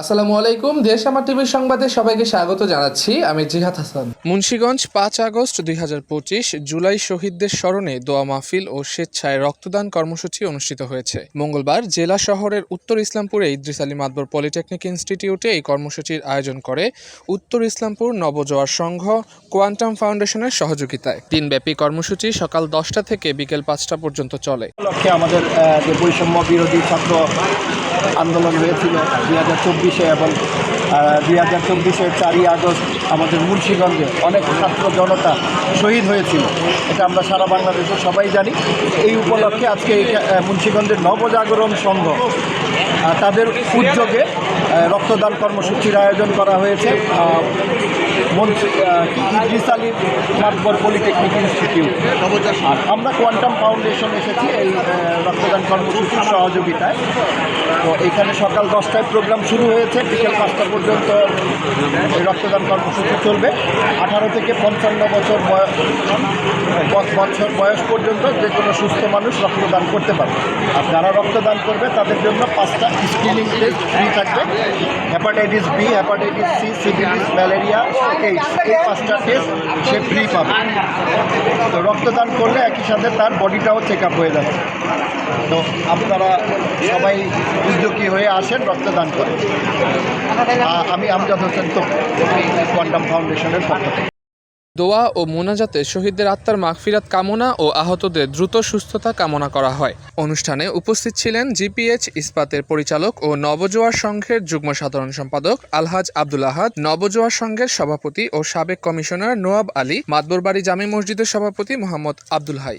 আসসালামু আলাইকুম দেশ আমার টিভির সংবাদে সবাইকে স্বাগত জানাচ্ছি। আমি জিহাদ হাসান। মুন্সিগঞ্জ পাঁচ আগস্ট দুই হাজার পঁচিশ জুলাই শহীদদের স্মরণে দোয়া মাহফিল ও স্বেচ্ছায় রক্তদান কর্মসূচি অনুষ্ঠিত হয়েছে। মঙ্গলবার জেলা শহরের উত্তর ইসলামপুরে ইদ্রিস আলী মাদবর পলিটেকনিক ইনস্টিটিউটে এই কর্মসূচির আয়োজন করে উত্তর ইসলামপুর নবজোয়ার সংঘ কোয়ান্টাম ফাউন্ডেশনের সহযোগিতায়। দিনব্যাপী কর্মসূচি সকাল দশটা থেকে বিকেল পাঁচটা পর্যন্ত চলে। লক্ষ্যে আমাদের যে বৈষম্য বিরোধী ছাত্র আন্দোলন হয়েছিল দুই হাজার চব্বিশে এবং দুই হাজার চব্বিশের চারই আগস্ট আমাদের মুন্সীগঞ্জে অনেক ছাত্র জনতা শহীদ হয়েছিল। এটা আমরা সারা বাংলাদেশে সবাই জানি। এই উপলক্ষে আজকে মুন্সীগঞ্জের নবজাগরণ সংঘ তাদের উদ্যোগে রক্তদান কর্মসূচির আয়োজন করা হয়েছে। মন্ত্রী পলিটেকনিক ইনস্টিটিউট। আর আমরা কোয়ান্টাম ফাউন্ডেশন এসেছি এই রক্তদান কর্মসূচির সহযোগিতায়। তো এখানে সকাল দশটায় প্রোগ্রাম শুরু হয়েছে, বিকেল পাঁচটা পর্যন্ত রক্তদান কর্মসূচি চলবে। আঠারো থেকে পঞ্চান্ন বছর বয়- ব- বছর বয়স পর্যন্ত যে কোনো সুস্থ মানুষ রক্তদান করতে পারবে। আর যারা রক্তদান করবে, তাদের জন্য পাঁচটা স্ক্রিনিং টেস্ট ফ্রি থাকবে। Hepatitis B hepatitis C syphilis malaria AIDS এই পাঁচটা টেস্ট সে ফ্রি পাবে। তো রক্তদান করলে একই সাথে তার বডিটাও চেক আপ হয়ে যাচ্ছে তো আপনারা সবাই উদ্যোগী হয়ে আসেন, রক্তদান করেন। আমি আমজাদ হোসেন তো কোয়ান্টাম ফাউন্ডেশনের পক্ষ থেকে। দোয়া ও মোনাজাতে শহীদদের আত্মার মাগফিরাত কামনা ও আহতদের দ্রুত সুস্থতা কামনা করা হয়। অনুষ্ঠানে উপস্থিত ছিলেন জিপিএইচ ইস্পাতের পরিচালক ও নবজোয়ার সংঘের যুগ্ম সাধারণ সম্পাদক আলহাজ আব্দুল আহাদ, নবজোয়ার সংঘের সভাপতি ও সাবেক কমিশনার নোয়াব আলী, মাতবরবাড়ি জামে মসজিদের সভাপতি মোহাম্মদ আব্দুল হাই।